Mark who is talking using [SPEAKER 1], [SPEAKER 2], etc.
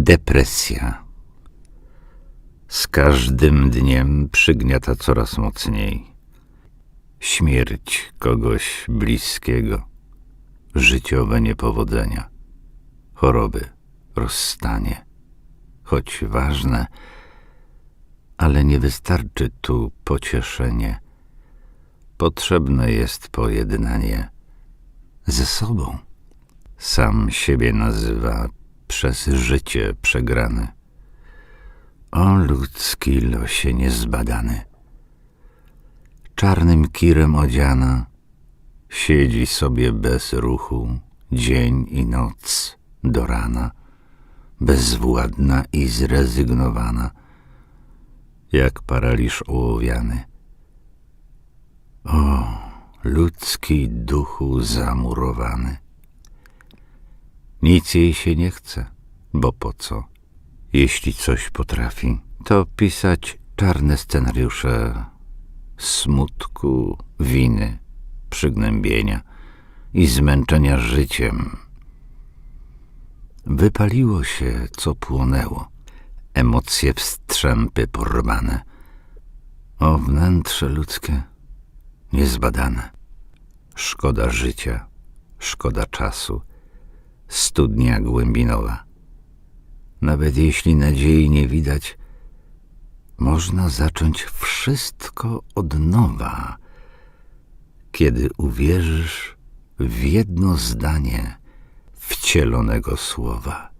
[SPEAKER 1] Depresja. Z każdym dniem przygniata coraz mocniej. Śmierć kogoś bliskiego, życiowe niepowodzenia, choroby, rozstanie, choć ważne, ale nie wystarczy tu pocieszenie. Potrzebne jest pojednanie ze sobą. Sam siebie nazywa przez życie przegrany. O ludzki losie niezbadany. Czarnym kirem odziana, siedzi sobie bez ruchu dzień i noc do rana, bezwładna i zrezygnowana, jak paraliż ołowiany. O, ludzki duchu zamurowany. Nic jej się nie chce, bo po co? Jeśli coś potrafi, to pisać czarne scenariusze smutku, winy, przygnębienia i zmęczenia życiem. Wypaliło się, co płonęło, emocje wstrzępy porwane. O wnętrze ludzkie niezbadane. Szkoda życia, szkoda czasu, studnia głębinowa. Nawet jeśli nadziei nie widać, można zacząć wszystko od nowa, kiedy uwierzysz w jedno zdanie wcielonego słowa.